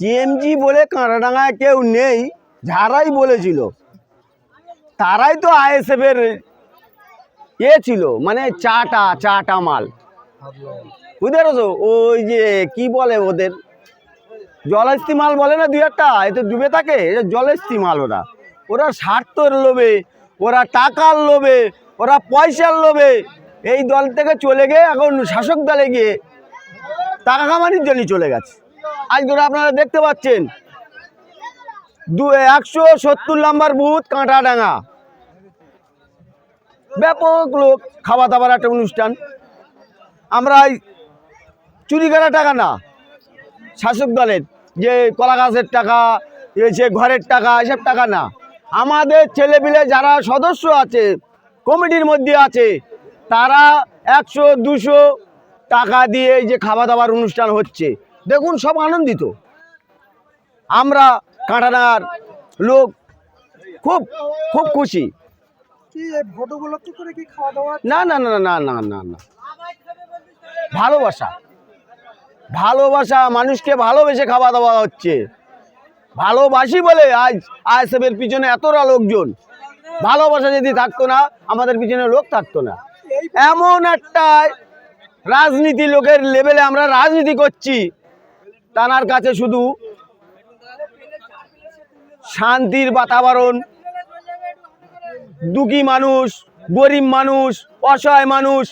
TMG বলে কাঁটাডাঙ্গায় কেউ নেই, যারাই বলেছিল। তারাই তো আইএসএফ এর এ ছিল মানে চাটা চাটা মাল। বুঝতে পেরেছ? ওই যে কি বলে ওদের? জলস্থি মাল বলে না দুই একটা? এ তো ডুবে থাকে এটা জলস্থি মাল ওরা। ওরা স্বার্থর লোভে, ওরা টাকার লোভে, ওরা পয়সার লোভে এই দল থেকে চলে গিয়ে এখন শাসক দলে গিয়ে টাকা কামানির জন্য চলে গেছে। আজ করে আপনারা দেখতে পাচ্ছেন। দু, একশো সত্তর নম্বর বুথ কাঁটাডাঙ্গা। ব্যাপক লোক খাওয়া দাওয়ার একটা অনুষ্ঠান। আমরা চুরি করা টাকা না, শাসক দলের যে কলা গাছের টাকা যে ঘরের টাকা, এসব টাকা না। আমাদের ছেলেপিলে যারা সদস্য আছে, কমিটির মধ্যে আছে, তারা একশো, দুশো টাকা দিয়ে যে খাওয়া দাওয়ার অনুষ্ঠান হচ্ছে। দেখুন সব আনন্দিত। আমরা কাঁটানার লোক খুব খুব খুশি। না না না না না না না। ভালোবাসা। ভালোবাসা মানুষকে ভালোবেসে খাওয়া দাওয়া হচ্ছে। ভালোবাসি বলে আজ আইএসএফের পিছনে এতটা লোকজন। ভালোবাসা যদি থাকতো না আমাদের পিছনে লোক থাকতো না। এমন একটা রাজনীতি লোকের লেভেলে আমরা রাজনীতি করছি। তানার কাছে শুধু শান্তির বাতাবরণ, দুঃখী মানুষ, গরিব মানুষ, অসহায় মানুষ,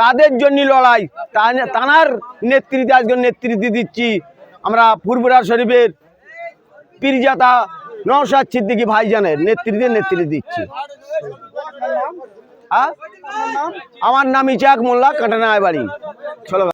তাদের জন্য লড়াই। তানার নেতৃত্বে আজকে নেতৃত্ব দিচ্ছি আমরা ফুরপুরা শরীফের পীরজাতা নওশাদ সিদ্দিকী ভাইজানের নেতৃত্বে নেতৃত্ব দিচ্ছি। আমার নাম ইচাক মোল্লা, কাটানায় বাড়ি। চলো